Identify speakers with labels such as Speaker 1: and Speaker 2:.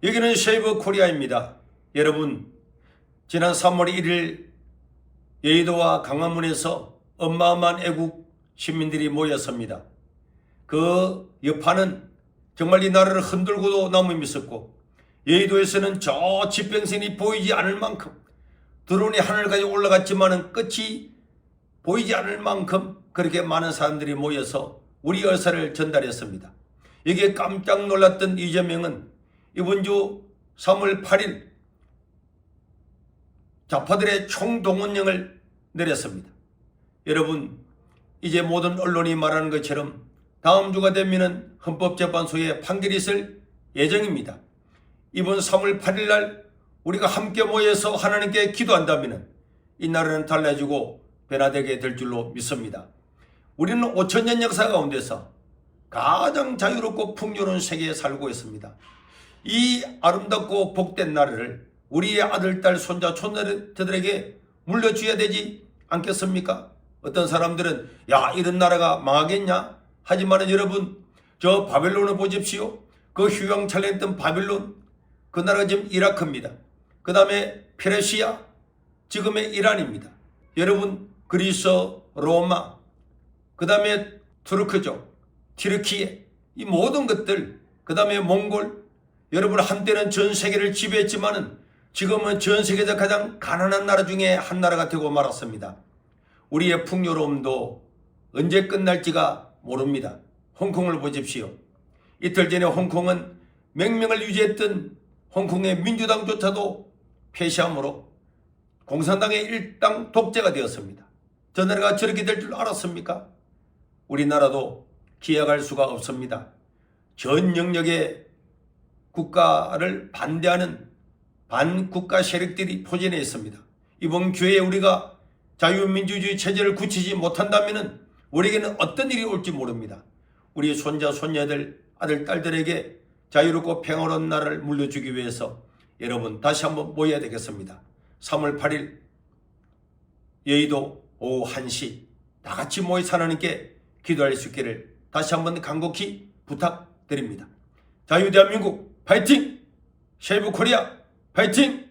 Speaker 1: 여기는 쉐이브 코리아입니다. 여러분, 지난 3월 1일 여의도와 강화문에서 어마어마한 애국 시민들이 모였습니다. 그 여파는 정말 이 나라를 흔들고도 남음이 있었고 여의도에서는 저 지평선이 보이지 않을 만큼 드론이 하늘까지 올라갔지만은 끝이 보이지 않을 만큼 그렇게 많은 사람들이 모여서 우리 의사를 전달했습니다. 여기에 깜짝 놀랐던 이재명은 이번 주 3월 8일 좌파들의 총동원령을 내렸습니다. 여러분, 이제 모든 언론이 말하는 것처럼 다음 주가 되면은 헌법재판소에 판결이 있을 예정입니다. 이번 3월 8일 날 우리가 함께 모여서 하나님께 기도한다면 이 나라는 달라지고 변화되게 될 줄로 믿습니다. 우리는 5천년 역사 가운데서 가장 자유롭고 풍요로운 세계에 살고 있습니다. 이 아름답고 복된 나라를 우리의 아들, 딸, 손자, 촌들에게 물려줘야 되지 않겠습니까? 어떤 사람들은 야 이런 나라가 망하겠냐? 하지만 여러분 저 바벨론을 보십시오. 그 휴양찬란했던 바벨론 그 나라가 지금 이라크입니다. 그 다음에 페르시아 지금의 이란입니다. 여러분 그리스, 로마 그 다음에 투르크족, 티르키예 이 모든 것들 그 다음에 몽골 여러분 한때는 전 세계를 지배했지만은 지금은 전 세계에서 가장 가난한 나라 중에 한 나라가 되고 말았습니다. 우리의 풍요로움도 언제 끝날지가 모릅니다. 홍콩을 보십시오. 이틀 전에 홍콩은 맹명을 유지했던 홍콩의 민주당조차도 폐시함으로 공산당의 일당 독재가 되었습니다. 저 나라가 저렇게 될 줄 알았습니까? 우리나라도 기약할 수가 없습니다. 전 영역의 국가를 반대하는 반국가 세력들이 포진해 있습니다. 이번 기회에 우리가 자유민주주의 체제를 굳히지 못한다면 우리에게는 어떤 일이 올지 모릅니다. 우리 손자, 손녀들, 아들, 딸들에게 자유롭고 평화로운 나라를 물려주기 위해서 여러분 다시 한번 모여야 되겠습니다. 3월 8일 여의도 오후 1시 다 같이 모여 하나님께 기도할 수 있기를 다시 한번 간곡히 부탁드립니다. 자유대한민국 파이팅! 쉐이브 코리아 파이팅!